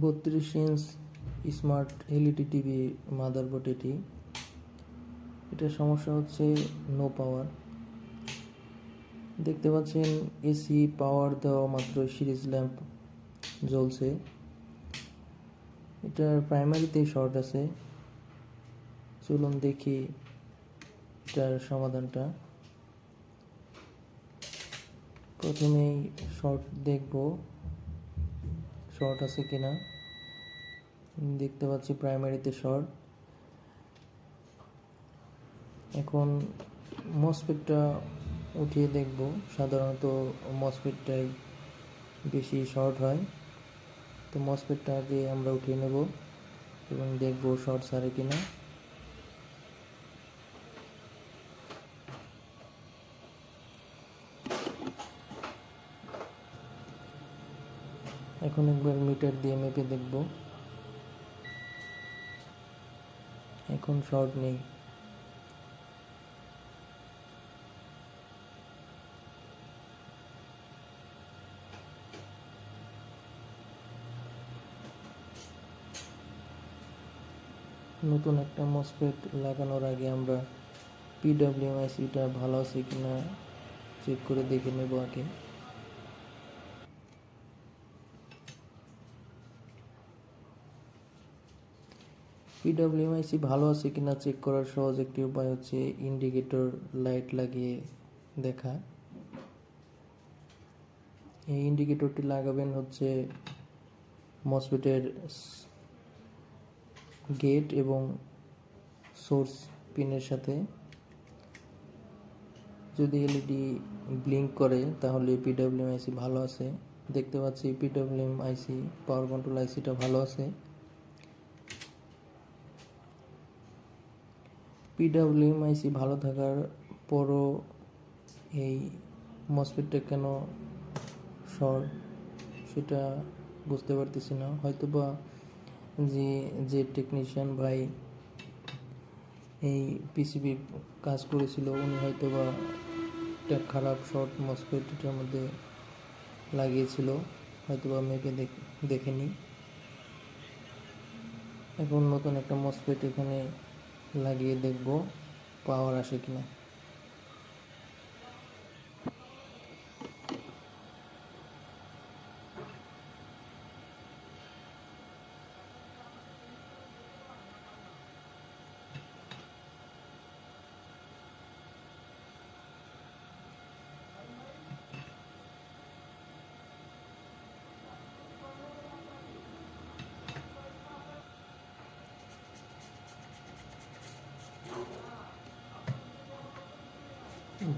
বত্রিশ inch smart LED TV motherboard এটি। এটার সমস্যা হচ্ছে নো পাওয়ার দেখতে পাচ্ছেন এসি পাওয়ার দেওয়া মাত্র সিরিজ ল্যাম্প জ্বলছে। এটার প্রাইমারিতে শর্ট আছে। চলুন দেখি এটার সমাধানটা। প্রথমেই শর্ট দেখব। শর্ট আছে কিনা? দেখতে পাচ্ছি প্রাইমারিতে শর্ট। এখন মসফিটটা উঠিয়ে দেখব। সাধারণত মসফিটটাই বেশি শর্ট হয়। তো মসফিটটা আগে আমরা উঠিয়ে নেব এবং দেখব শর্ট সারে কিনা। এখন একবার মিটার দিয়ে মেপে দেখব। এখন শর্ট নেই। নতুন একটা মসফেট লাগানোর আগে আমরা পিডাব্লিউআইসিটা ভালো আছে কিনা চেক করে দেখে নেব আগে। পিডাব্লিউআইসি ভালো আছে কিনা চেক করার সহজ একটি উপায় হচ্ছে ইন্ডিকেটর লাইট লাগিয়ে দেখা। এই ইন্ডিকেটরটি লাগাবেন হচ্ছে মসফেটের গেট এবং সোর্স পিনের সাথে। যদি এলইডি ব্লিঙ্ক করে তাহলে পিডাব্লিউএম আইসি ভালো আছে। দেখতে পাচ্ছি পিডাব্লিউএম আইসি পাওয়ার কন্ট্রোল আইসিটা ভালো আছে। পিডাব্লিউএম আইসি ভালো থাকার পরও এই মসফেটটা কেন শর্ট সেটা বুঝতে পারতেছি না। হয়তো বা যে যে টেকনিশিয়ান ভাই এই পিসিবি কাজ করেছিল, উনি হয়তো বা একটা খারাপ শর্ট মসফেট এটার মধ্যে লাগিয়েছিল হয়তো বা মেপে দেখেনি। এখন নতুন একটা মসফেট এখানে লাগিয়ে দেখব পাওয়ার আসে কিনা।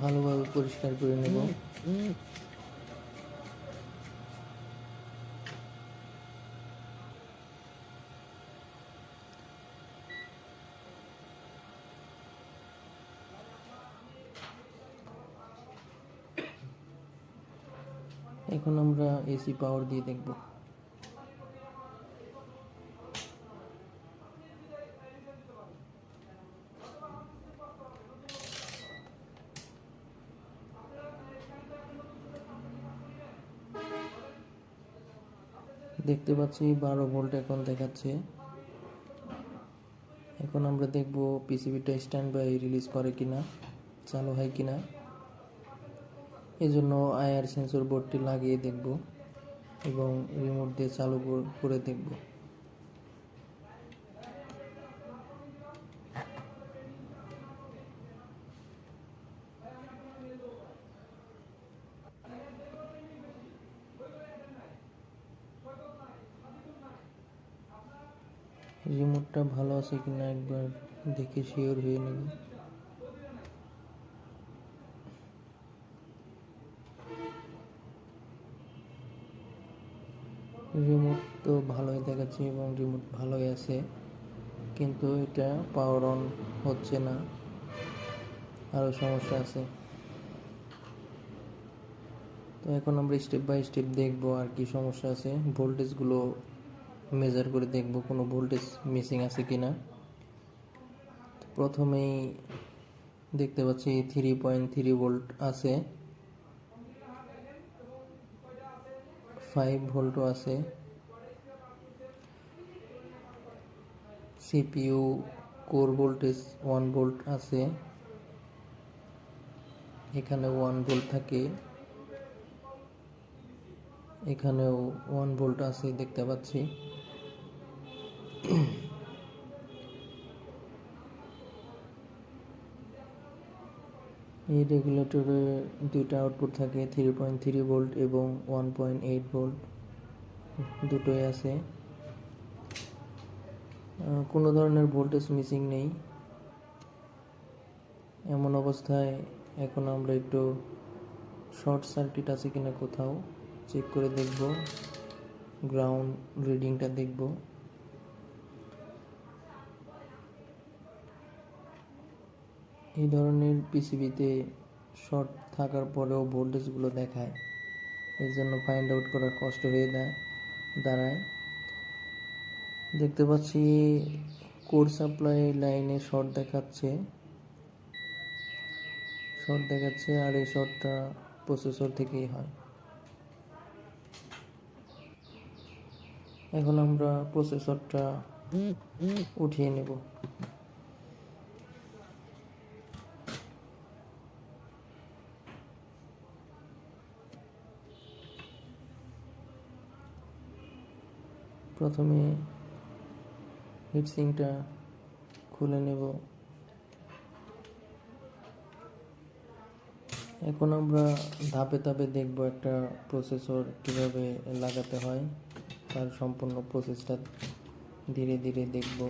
ভালোভাবে পরিষ্কার করে নেব। এখন আমরা এসি পাওয়ার দিয়ে দেখব। দেখতে পাচ্ছি বারো ভোল্ট এখন দেখাচ্ছে। এখন আমরা দেখব পিসিবিটা স্ট্যান্ড বাই রিলিজ করে কিনা, চালু হয় কিনা। জন্য আয়ার সেন্সর বোর্ডটি লাগিয়ে দেখব এবং রিমোট দিয়ে চালু করে দেখব। রিমোটটা ভালো আছে কিনা একবার দেখে শিওর হয়ে নেব। রিমোট তো ভালোই দেখাচ্ছে এবং রিমোট ভালোই আছে, কিন্তু এটা পাওয়ার অন হচ্ছে না আরও সমস্যা আছে। তো এখন আমরা স্টেপ বাই স্টেপ দেখব আর কি সমস্যা আছে। ভোল্টেজগুলো মেজার করে দেখব কোনো ভোল্টেজ মিসিং আছে কি না প্রথমেই দেখতে পাচ্ছি থ্রি পয়েন্ট থ্রি ভোল্ট আছে। ফাইভ ভোল্টও আছে। CPU core voltage one volt আছে। এখানে ওয়ান ভোল্ট থাকে। এখানেও ওয়ান ভোল্ট আছে দেখতে পাচ্ছি। এই রেগুলেটরে দুইটা আউটপুট থাকে থ্রি পয়েন্ট থ্রি ভোল্ট এবং ওয়ান পয়েন্ট এইট ভোল্ট দুটোই আছে। কোনো ধরনের ভোল্টেজ মিসিং নেই। এমন অবস্থায় এখন আমরা একটু শর্ট সার্কিট আছে কিনা কোথাও চেক করে দেখব গ্রাউন্ড রিডিংটা দেখব। এই ধরনের পিসিবিতে শর্ট থাকার পরেও ভোল্টেজগুলো দেখায়। এর জন্য ফাইন্ড আউট করা কষ্ট হয়ে দেয় দাঁড়ায়। দেখতে পাচ্ছি কোর সাপ্লাই লাইনে শর্ট দেখাচ্ছে। শর্ট দেখাচ্ছে আর এই শর্টটা প্রসেসর থেকেই হয়। এখন আমরা প্রসেসরটা উঠিয়ে নেব। প্রথমে হিটসিংটা খুলে নেব। এখন আমরা ধাপে ধাপে দেখব একটা প্রসেসর কীভাবে লাগাতে হয়, তার সম্পূর্ণ প্রসেসটা ধীরে ধীরে দেখব।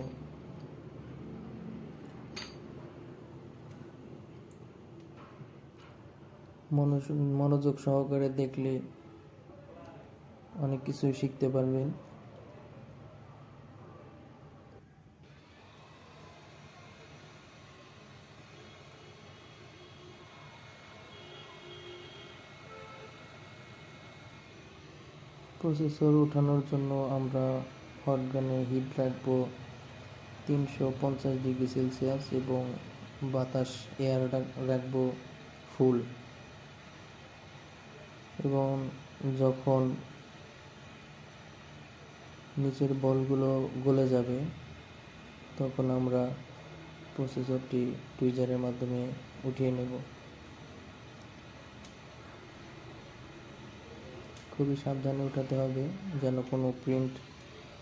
মনোযোগ সহকারে দেখলে অনেক কিছুই শিখতে পারবেন। প্রসেসর ওঠানোর জন্য আমরা হট গানে হিট রাখব তিনশো পঞ্চাশ ডিগ্রি সেলসিয়াস এবং বাতাস, এয়ার রাখব ফুল। এবং যখন নিচের বলগুলো গলে যাবে, তখন আমরা প্রসেসরটি টুইজারের মাধ্যমে উঠিয়ে নেব। খুবই সাবধানে উঠাতে হবে যেন কোনো প্রিন্ট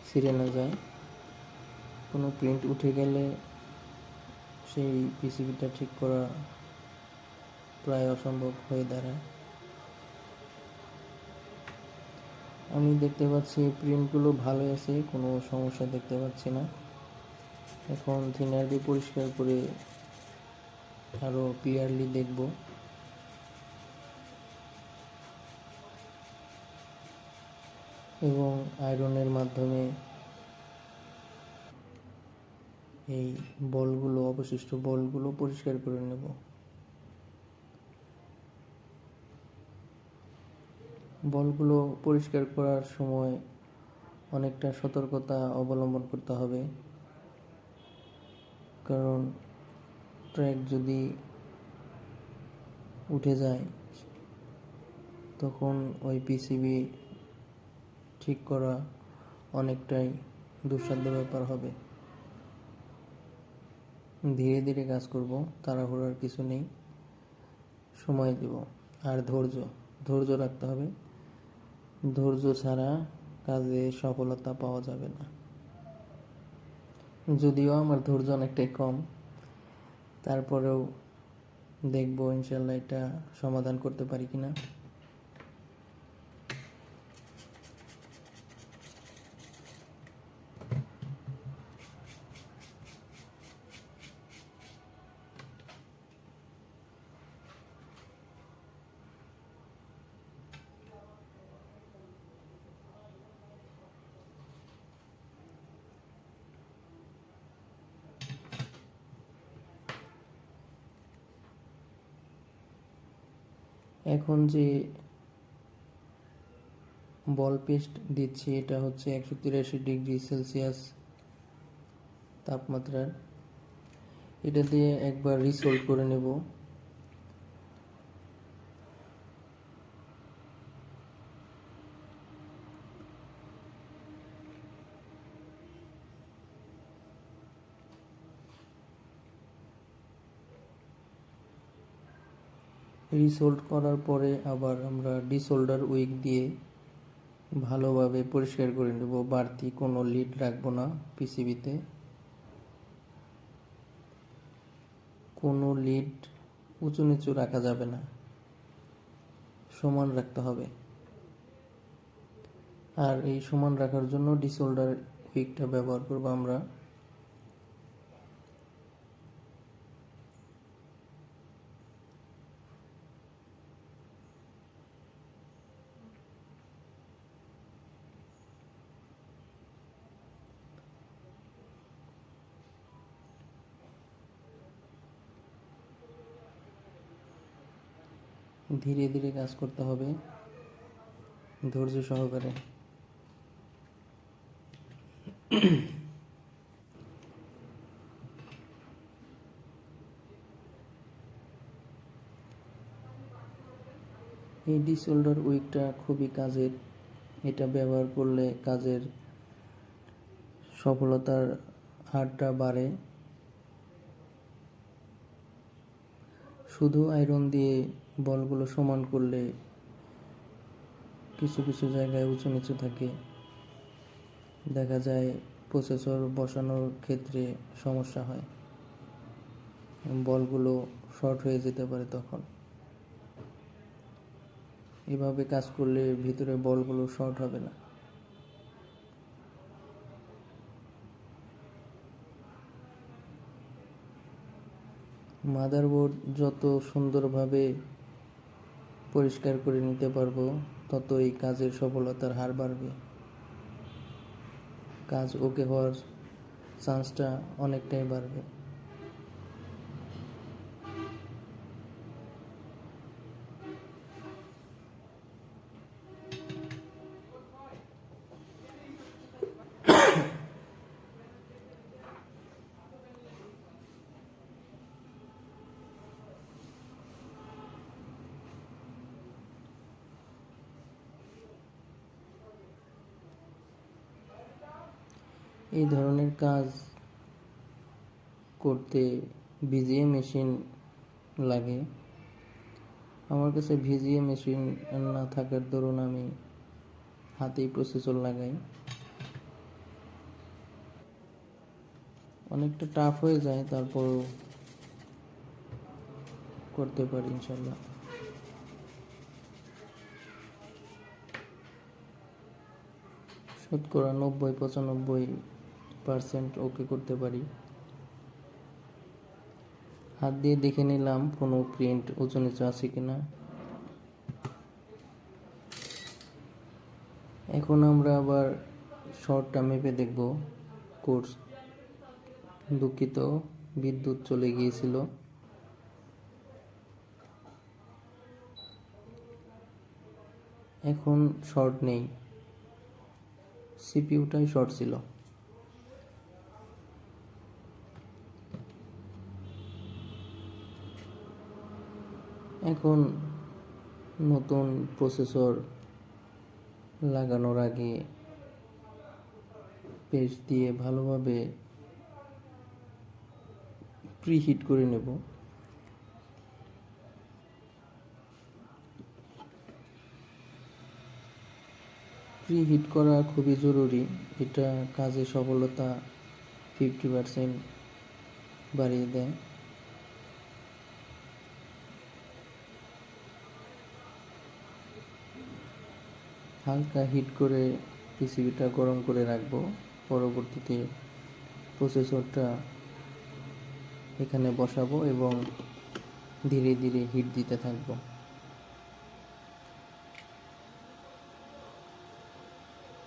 ছিঁড়ে না যায়। কোনো প্রিন্ট উঠে গেলে সেই পিসিবিটা ঠিক করা প্রায় অসম্ভব হয়ে দাঁড়ায়। আমি দেখতে পাচ্ছি প্রিন্টগুলো ভালোই আছে, কোনো সমস্যা দেখতে পাচ্ছি না। এখন থিনার দিয়ে পরিষ্কার করে আরও ক্লিয়ারলি দেখব। এবং আয়রনের মাধ্যমে এই বলগুলো, অবশিষ্ট বলগুলো পরিষ্কার করে নেব। বলগুলো পরিষ্কার করার সময় অনেকটা সতর্কতা অবলম্বন করতে হবে। কারণ ট্র্যাক যদি উঠে যায়, তখন ওই পিসিবি ঠিক করা অনেকটাই দুঃসাধ্য ব্যাপার হবে। ধীরে ধীরে কাজ করব, তাড়াহুড়ার কিছু নেই। সময় দেব। আর ধৈর্য ধৈর্য রাখতে হবে। ধৈর্য ছাড়া কাজে সফলতা পাওয়া যাবে না। যদিও আমার ধৈর্য অনেকটাই কম, তারপরেও দেখব ইনশাল্লাহ এটা সমাধান করতে পারি কিনা। এখন যে বল পেস্ট দিচ্ছি, এটা হচ্ছে একশো তিরাশি ডিগ্রি সেলসিয়াস তাপমাত্রার। এটা দিয়ে একবার রিসোল্ড করে নেব। রিসোল্ড করার পরে আবার আমরা ডিসোল্ডার উইক দিয়ে ভালোভাবে পরিষ্কার করে নেব। বাড়তি কোনো লিড রাখব না পিসিবিতে কোনো লিড উঁচু নিচু রাখা যাবে না। সমান রাখতে হবে। আর এই সমান রাখার জন্য ডিসোল্ডার উইকটা ব্যবহার করব আমরা। ধীরে ধীরে কাজ করতে হবে ধৈর্য সহকারে। এই ডিসোল্ডার উইকটা খুবই কাজের, এটা ব্যবহার করলে কাজের সফলতার হারটা বাড়ে। শুধু আয়রন দিয়ে বলগুলো সমান করলে কিছু কিছু জায়গায় উঁচু নিচু থাকে। দেখা যায় প্রসেসর বসানোর ক্ষেত্রে সমস্যা হয়। বলগুলো শর্ট হয়ে যেতে পারে তখন। এভাবে কাজ করলে ভিতরে বলগুলো শর্ট হবে না। মাদারবোর্ড যত সুন্দরভাবে পরিষ্কার করে নিতে পারব তত এই কাজের সফলতার হার বাড়বে। কাজ ওকে হওয়ার চান্সটা অনেকটাই বাড়বে। এই ধরনের কাজ করতে ভিজিএ মেশিন লাগে। আমার কাছে ভিজিএ মেশিন না থাকার দরুন আমি হাতেই প্রসেসর লাগাই। অনেকটা টাফ হয়ে যায়, তারপরও করতে পারি ইনশাল্লাহ। শতকরা নব্বই, পঁচানব্বই পার্সেন্ট ওকে করতে পারি। হাত দিয়ে দেখে নিলাম কোনো প্রিন্ট উঁচু নিচু আছে কিনা। এখন আমরা আবার শর্টটা মেপে দেখব। কোর্স দুঃখিত, বিদ্যুৎ চলে গিয়েছিল। এখন শর্ট নেই। সিপিইউটাই শর্ট ছিল। এখন নতুন প্রসেসর লাগানোর আগে পেস্ট দিয়ে ভালোভাবে প্রিহিট করে নেব। প্রিহিট করা খুবই জরুরি। এটা কাজে সফলতা ফিফটি পারসেন্ট বাড়িয়ে দেয়। হালকা হিট করে পিসিবিটা গরম করে রাখব। পরবর্তীতে প্রসেসরটা এখানে বসাবো এবং ধীরে ধীরে হিট দিতে থাকব।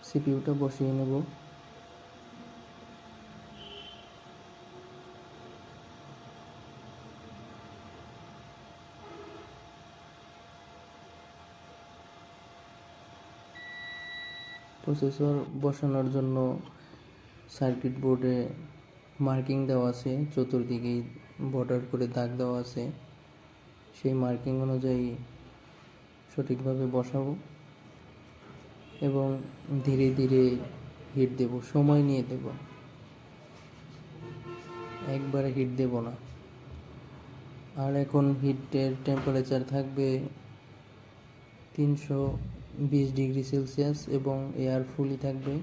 সিপিউটা বসিয়ে নেব। প্রসেসর বসানোর জন্য সার্কিট বোর্ডে মার্কিং দেওয়া আছে চতুর্দিকেই বর্ডার করে দাগ দেওয়া আছে। সেই মার্কিং অনুযায়ী সঠিকভাবে বসাবো এবং ধীরে ধীরে হিট দেব, সময় নিয়ে দেব। একবারে হিট দেব না। আর এখন হিটের টেম্পারেচার থাকবে তিনশো বিশ ডিগ্রি সেলসিয়াস এবং এয়ার ফুলই থাকবে।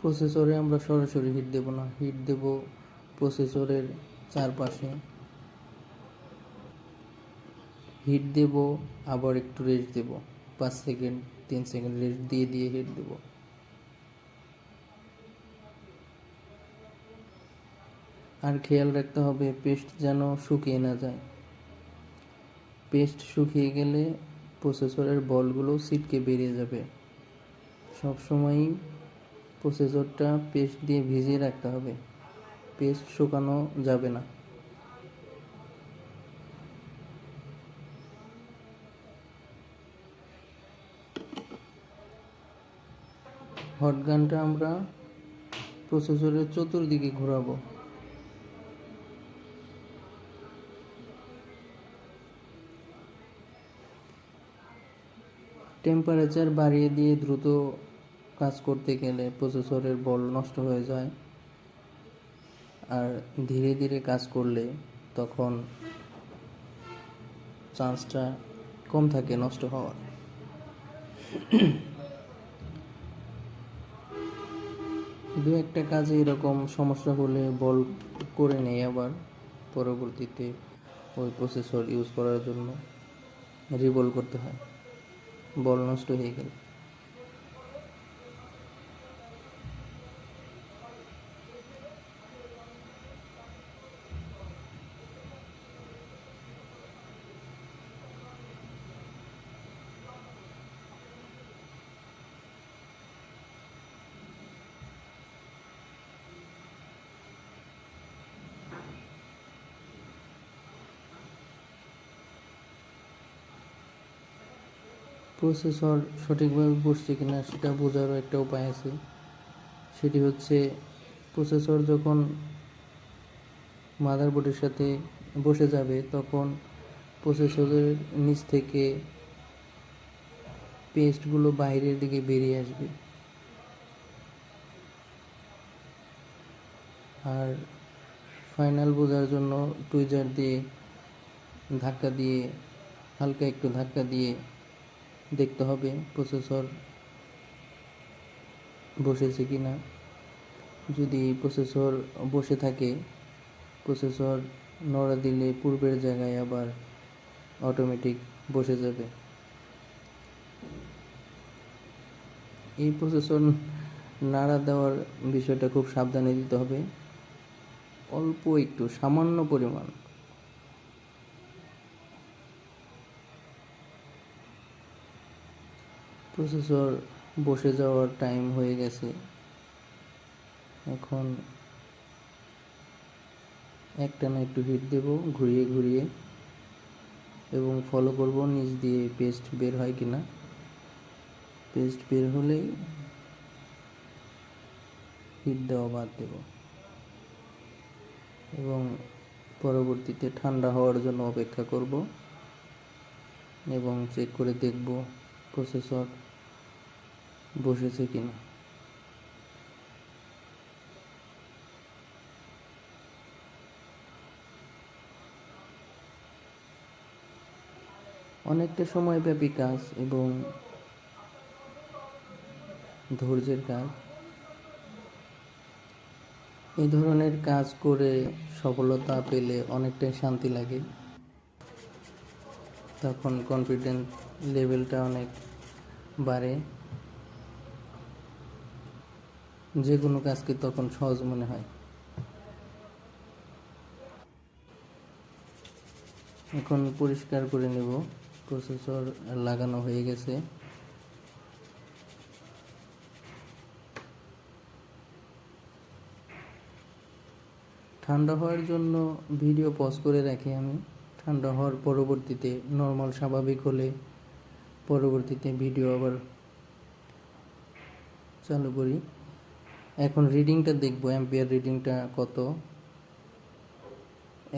প্রসেসরে আমরা সরাসরি হিট দেব না, হিট দেব প্রসেসরের চারপাশে। হিট দেব, আবার একটু রেস্ট দেব, পাঁচ সেকেন্ড, তিন সেকেন্ড রেস্ট দিয়ে দিয়ে হিট দেব। আর খেয়াল রাখতে হবে পেস্ট যেন শুকিয়ে না যায়। পেস্ট শুকিয়ে গেলে প্রসেসরের বলগুলো সিটকে বেরিয়ে যাবে। সবসময়ই প্রসেসরটা পেস্ট দিয়ে ভিজিয়ে রাখতে হবে। পেস্ট শুকানো যাবে না। হট গানটা আমরা প্রসেসরের চতুর্দিকে ঘোরাবো। টেম্পারেচার বাড়িয়ে দিয়ে দ্রুত কাজ করতে গেলে প্রসেসরের বল নষ্ট হয়ে যায়। আর ধীরে ধীরে কাজ করলে তখন চান্সটা কম থাকে নষ্ট হওয়ার। দু একটা কাজে এরকম সমস্যা হলে বল করে নেই আবার পরবর্তীতে ওই প্রসেসর ইউজ করার জন্য রিবল করতে হয়। বল নষ্ট হয়ে গেলে। প্রসেসর সঠিকভাবে বসছে কিনা সেটা বোঝারও একটা উপায় আছে। সেটি হচ্ছে প্রসেসর যখন মাদারবোর্ডের সাথে বসে যাবে, তখন প্রসেসরের নিচ থেকে পেস্টগুলো বাইরের দিকে বেরিয়ে আসবে। আর ফাইনাল বোঝার জন্য টুইজার দিয়ে ধাক্কা দিয়ে, হালকা একটু ধাক্কা দিয়ে দেখতে হবে প্রসেসর বসেছে কি না যদি প্রসেসর বসে থাকে প্রসেসর নড়া দিলে পূর্বের জায়গায় আবার অটোমেটিক বসে যাবে। এই প্রসেসর নাড়া দেওয়ার বিষয়টা খুব সাবধানে দিতে হবে। অল্প একটু, সামান্য পরিমাণ। প্রসেসর বসে যাওয়ার টাইম হয়ে গেছে। এখন একটা না একটু হিট দেব, ঘুরিয়ে ঘুরিয়ে, এবং ফলো করব নিচ দিয়ে পেস্ট বের হয় কিনা। পেস্ট বের হলেই হিট দেওয়া বাদ দেব। এবং পরবর্তীতে ঠান্ডা হওয়ার জন্য অপেক্ষা করব, এবং চেক করে দেখব প্রসেসর বসেছে কিনা? অনেকটা সময়ব্যাপী কাজ এবং ধৈর্যের কাজ। এই ধরনের কাজ করে সফলতা পেলে অনেকটাই শান্তি লাগে। তখন কনফিডেন্স লেভেলটা অনেক বাড়ে। যে কোনো কাজকে তখন সহজ মনে হয়। এখন পরিষ্কার করে নেব। প্রসেসর লাগানো হয়ে গেছে। ঠান্ডা হওয়ার জন্য ভিডিও পজ করে রাখি আমি। ঠান্ডা হওয়ার পরবর্তীতে নর্মাল স্বাভাবিক হলে পরবর্তীতে ভিডিও আবার চালু করি। এখন রিডিংটা দেখব অ্যাম্পিয়ার রিডিংটা কত?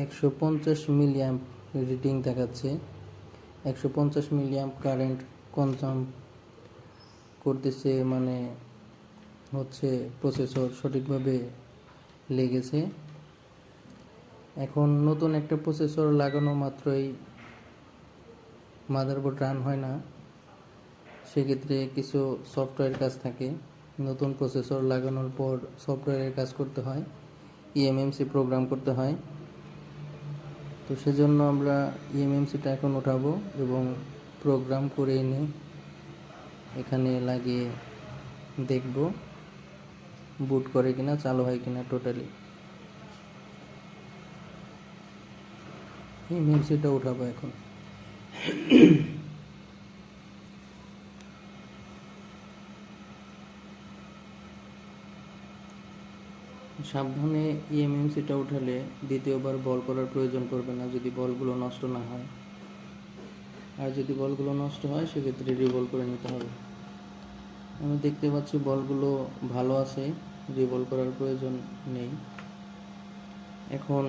একশো পঞ্চাশ মিলিয়াম্প রিডিং দেখাচ্ছে। একশো পঞ্চাশ মিলিয়াম্প কারেন্ট কনজাম করতেছে মানে হচ্ছে প্রসেসর সঠিকভাবে লেগেছে। এখন নতুন একটা প্রসেসর লাগানো মাত্রই মাদারবোর্ড রান হয় না। সেক্ষেত্রে কিছু সফটওয়্যার কাজ থাকে। নতুন প্রসেসর লাগানোর পর সফটওয়্যারের কাজ করতে হয়। ইএমএমসি প্রোগ্রাম করতে হয়। তো সেজন্য আমরা ইএমএমসিটা এখন উঠাবো এবং প্রোগ্রাম করে এনে এখানে লাগিয়ে দেখব বুট করে কিনা, চালু হয় কিনা টোটালি ইএমএমসিটা উঠাবো এখন। সাবধানে ইএমএমসিটা উঠালে দ্বিতীয়বার বল করার প্রয়োজন পড়বে না যদি বলগুলো নষ্ট না হয়। আর যদি বলগুলো নষ্ট হয়, সেক্ষেত্রে রিভল করে নিতে হবে। আমি দেখতে পাচ্ছি বলগুলো ভালো আছে রিভল করার প্রয়োজন নেই। এখন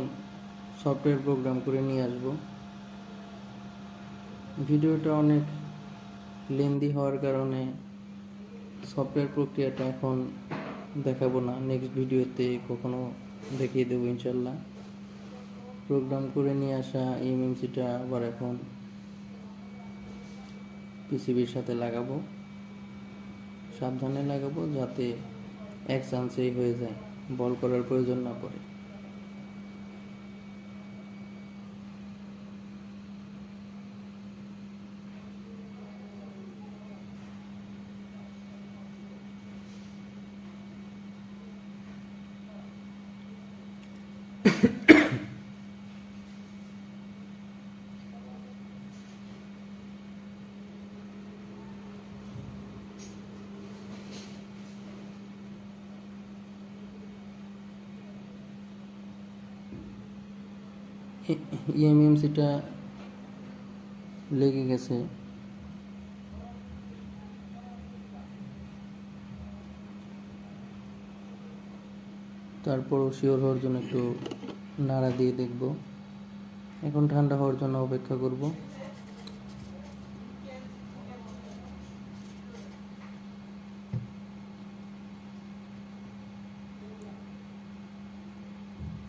সফটওয়্যার প্রোগ্রাম করে নিয়ে আসব। ভিডিওটা অনেক লেন্দি হওয়ার কারণে সফটওয়্যার প্রক্রিয়াটা এখন দেখাবো না নেক্সট ভিডিওতে কখনো দেখিয়ে দেবো ইনশাল্লাহ। প্রোগ্রাম করে নিয়ে আসা ইএমএমসিটা আবার এখন পিসিবির সাথে লাগাবো। সাবধানে লাগাবো যাতে এক চান্সেই হয়ে যায়, বল করার প্রয়োজন না পড়ে। ইএমএমসিটা লেগে গেছে। তারপরও শিওর হওয়ার জন্য একটু নাড়া দিয়ে দেখব। এখন ঠান্ডা হওয়ার জন্য অপেক্ষা করব।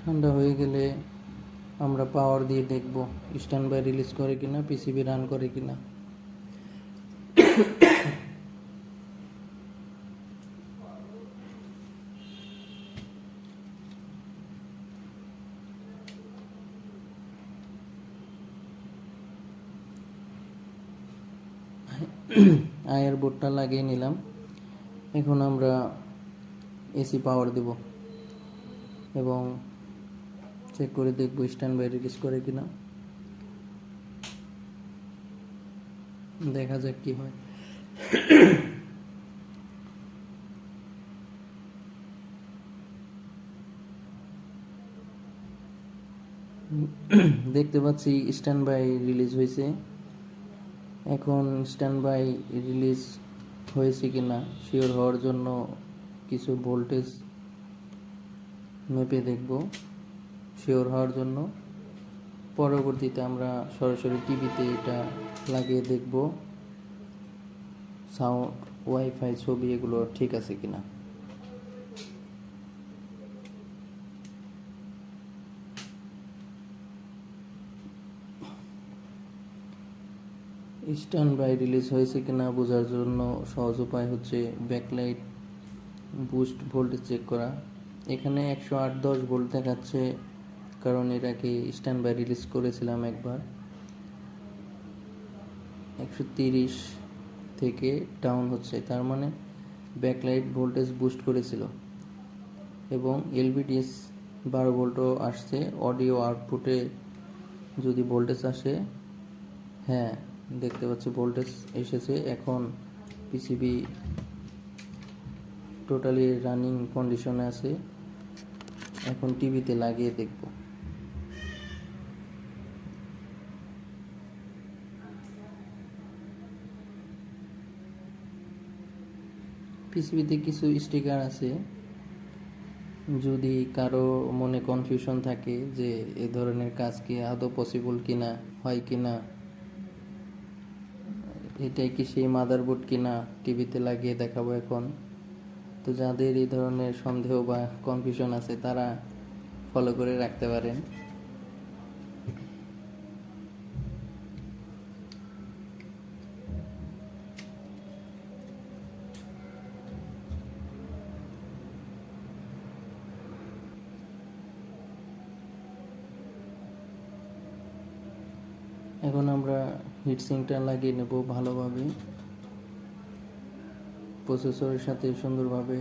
ঠান্ডা হয়ে গেলে আমরা পাওয়ার দিয়ে দেখব স্ট্যান্ড বাই রিলিজ করে কিনা পিসিবি রান করে কিনা। আয়ের বোর্ডটা লাগিয়ে নিলাম। এখন আমরা এসি পাওয়ার দেব। এবং চেক করে দেখব স্ট্যান্ড বাই রিলিজ করে কিনা। দেখা যাক কি হয়। দেখতে পাচ্ছি স্ট্যান্ড বাই রিলিজ হয়েছে। এখন স্ট্যান্ড বাই রিলিজ হয়েছে কিনা শিওর হওয়ার জন্য কিছু ভোল্টেজ মেপে দেখব। শিওর হওয়ার জন্য। পরবর্তীতে আমরা সরাসরি টিভিতে এটা লাগিয়ে দেখব, সাউন্ড, ওয়াইফাই ছবি এগুলো ঠিক আছে কিনা। স্ট্যান্ড বাই রিলিজ হয়েছে কিনা বোঝার জন্য সহজ উপায় হচ্ছে ব্যাকলাইট বুস্ট ভোল্টেজ চেক করা। এখানে একশো আট দশ ভোল্ট দেখাচ্ছে কারণ এটাকে স্ট্যান্ড বাই রিলিজ করেছিলাম একবার। একশো তিরিশ থেকে ডাউন হচ্ছে, তার মানে ব্যাকলাইট ভোল্টেজ বুস্ট করেছিল। এবং এলবিডিএস বারো ভোল্টও আসছে অডিও আউটপুটে যদি ভোল্টেজ আসে হ্যাঁ দেখতে পাচ্ছি ভোল্টেজ এসেছে। এখন পিসিবি টোটালি রানিং কন্ডিশনে আছে। এখন টিভিতে লাগিয়ে দেখব। পিসিবিতে কিছু স্টিকার আছে। যদি কারও মনে কনফিউশন থাকে যে এ ধরনের কাজ কি আদৌ পসিবল কিনা, হয় কিনা, এটাই কি সেই মাদারবোর্ড কিনা টিভিতে লাগিয়ে দেখাবো এখন। তো যাদের এই ধরনের সন্দেহ বা কনফিউশন আছে তারা ফলো করে রাখতে পারেন এখন আমরা হিটসিংটা লাগিয়ে নেব ভালোভাবে। প্রসেসরের সাথে সুন্দরভাবে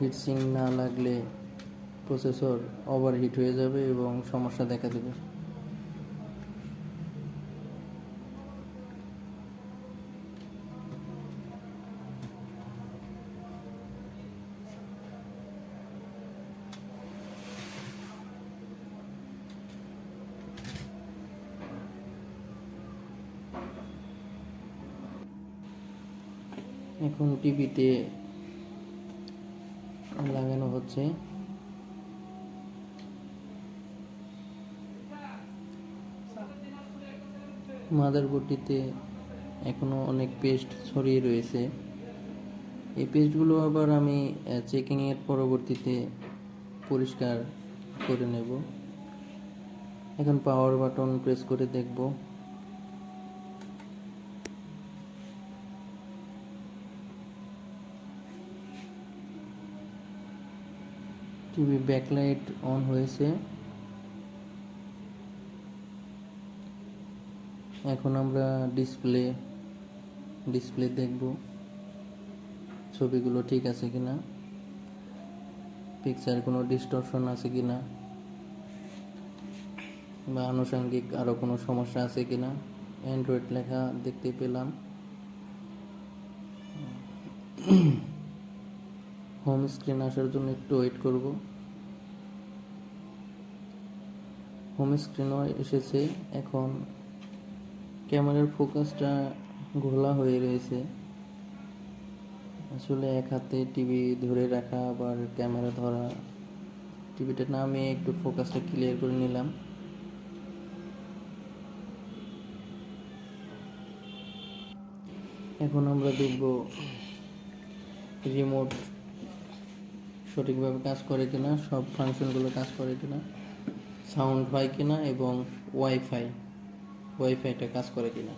হিটসিং না লাগলে প্রসেসর ওভারহিট হয়ে যাবে এবং সমস্যা দেখা দেবে। এখন টিভিতে লাগানো হচ্ছে। মাদারবোর্ডটিতে এখনও অনেক পেস্ট ছড়িয়ে রয়েছে। এই পেস্টগুলো আবার আমি চেকিংয়ের পরবর্তীতে পরিষ্কার করে নেব। এখন পাওয়ার বাটন প্রেস করে দেখব। টিভি ব্যাকলাইট অন হয়েছে। এখন আমরা ডিসপ্লে ডিসপ্লে দেখব ছবিগুলো ঠিক আছে কিনা পিকচার কোনো ডিস্টরশন আছে কিনা, বা আনুষঙ্গিক আরও কোনো সমস্যা আছে কিনা। অ্যান্ড্রয়েড লেখা দেখতে পেলাম। হোম স্ক্রিন আসার জন্য একটু ওয়েট করব। হোম স্ক্রিনও এসেছে। এখন ক্যামেরার ফোকাসটা ঘোলা হয়ে রয়েছে। আসলে এক হাতে টিভি ধরে রাখা আবার ক্যামেরা ধরা টিভিটা নামিয়ে একটু ফোকাসটা ক্লিয়ার করে নিলাম। এখন আমরা দেখব রিমোট সঠিকভাবে কাজ করে কিনা, সব ফাংশনগুলো কাজ করে কিনা সাউন্ড হয় কিনা এবং ওয়াইফাই ওয়াইফাইটা কাজ করে কিনা।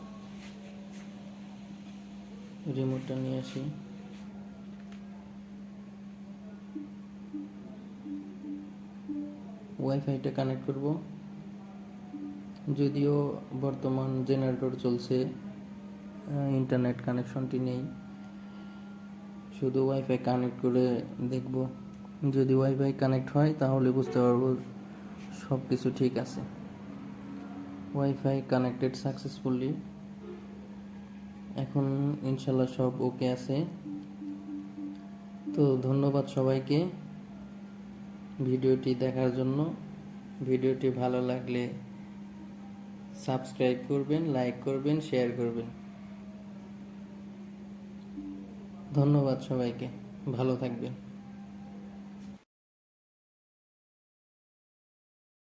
রিমোটটা নিয়ে আসি। ওয়াইফাইটা কানেক্ট করব। যদিও বর্তমান জেনারেটর চলছে ইন্টারনেট কানেকশনটি নেই। শুধু ওয়াইফাই কানেক্ট করে দেখব। যদি ওয়াইফাই কানেক্ট হয়, তাহলে বুঝতে পারব সব কিছু ঠিক আছে। ওয়াইফাই কানেক্টেড সাকসেসফুলি এখন ইনশাল্লাহ সব ওকে আছে। তো ধন্যবাদ সবাইকে ভিডিওটি দেখার জন্য। ভিডিওটি ভালো লাগলে সাবস্ক্রাইব করবেন লাইক করবেন শেয়ার করবেন। ধন্যবাদ সবাইকে। ভালো থাকবেন।